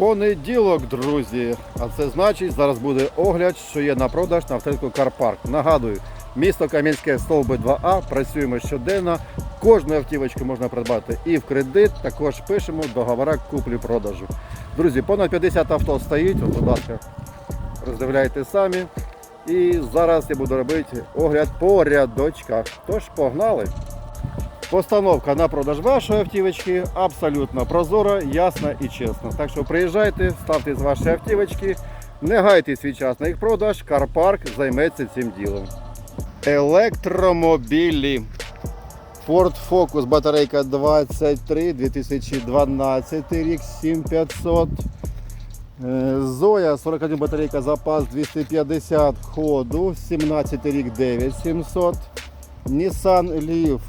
Понеділок, друзі. А це значить, зараз буде огляд, що є на продаж на автомобільку Карпарк. Нагадую, місто Кам'янське, стовби 2А. Працюємо щоденно. Кожну автівочку можна придбати і в кредит. Також пишемо договора куплі-продажу. Друзі, понад 50 авто стоїть. От, будь ласка, роздивляйте самі. І зараз я буду робити огляд по рядочках. Тож погнали! Постановка на продаж вашої автівочки абсолютно прозора, ясна і чесна. Так що приїжджайте, ставте з вашої автівочки, не гайте свій час на їх продаж, Карпарк займеться цим ділом. Електромобілі. Ford Focus батарейка 23, 2012 рік 7500. Е, Зоя 41 батарейка запас 250 ходу, 17 рік 9700. Nissan Leaf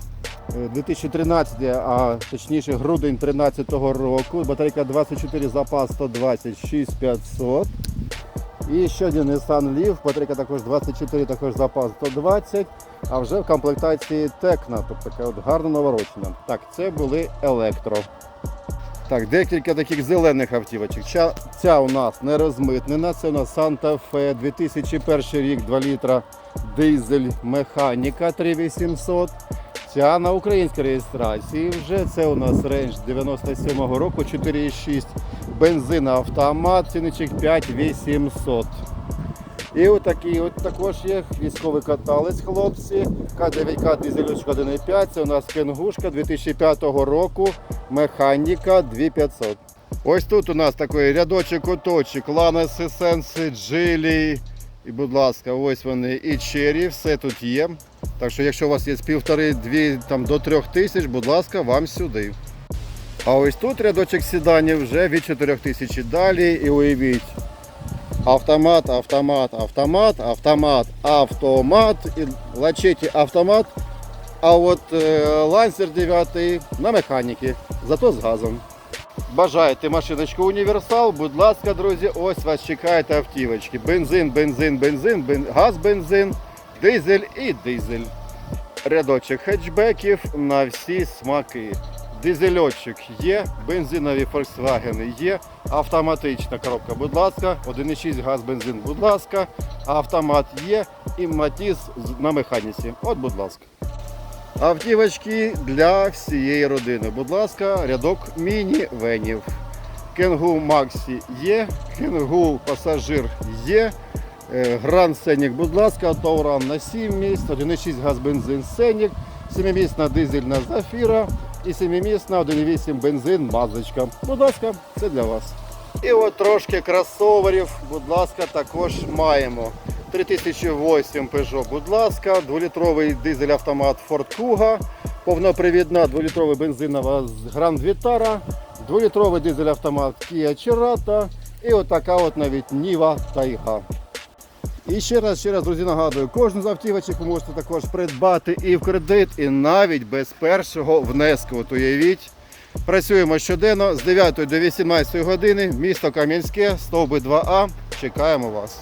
2013, а точніше грудень 2013 року. Батарейка 24 запас 120 6500. І ще один Nissan Leaf, батарейка також 24, також запас 120, а вже в комплектації Tecna, тобто така от гарно наворочена. Так, це були електро. Так, декілька таких зелених автівочок. Ця, ця у нас не розмитнена, це у нас Santa Fe 2001 рік, 2 літра дизель механіка 3800. Ця на українській реєстрації вже це у нас рейндж 97-го року 4,6 бензин автомат, ціничок 5800. І отакий от також є військовий каталець, хлопці. К9К дизелючка 1,5. Це у нас кенгушка 2005 року. Механіка 2500. Ось тут у нас такий рядочок оточок, Ланеси, Сенси, Джилі. І, будь ласка, ось вони і чері, все тут є. Так що, якщо у вас є з півтори-дві там до трьох тисяч, будь ласка, вам сюди. А ось тут рядочок сіданів вже від 4 тисяч і далі. І уявіть, автомат, автомат, автомат, автомат, автомат, і лачеті автомат. А от е, лансер 9 на механіки, зато з газом. Бажаєте машиночку універсал, будь ласка, друзі, ось вас чекають автівочки. Бензин, бензин, бензин, бен... газ, бензин, дизель і дизель. Рядочок хетчбеків на всі смаки. Дизельочок є, бензинові Volkswagen є, автоматична коробка, будь ласка, 1,6 газ, бензин, будь ласка, автомат є і матіс на механіці. От, будь ласка. Автівочки для всієї родини. Будь ласка, рядок міні-венів. Кенгу Максі є, Кенгу пасажир є. Е, Гранд Сенік, будь ласка, Тауран на 7 місць, 1,6 газ бензин Сенік, 7-місна дизельна Зафіра і 7-місна 1,8 бензин Мазочка. Будь ласка, це для вас. І от трошки кросоверів, будь ласка, також маємо. 3008 Peugeot, будь ласка, 2-літровий дизель-автомат Ford Kuga, повнопривідна 2-літровий бензинова з Grand Vitara, 2-літровий дизель-автомат Kia Cerato і отака от навіть Niva Taiga. І ще раз, ще раз, друзі, нагадую, кожну з автівочок ви можете також придбати і в кредит, і навіть без першого внеску. От уявіть. Працюємо щоденно з 9 до 18 години, місто Кам'янське, стовби 2А. Чекаємо вас.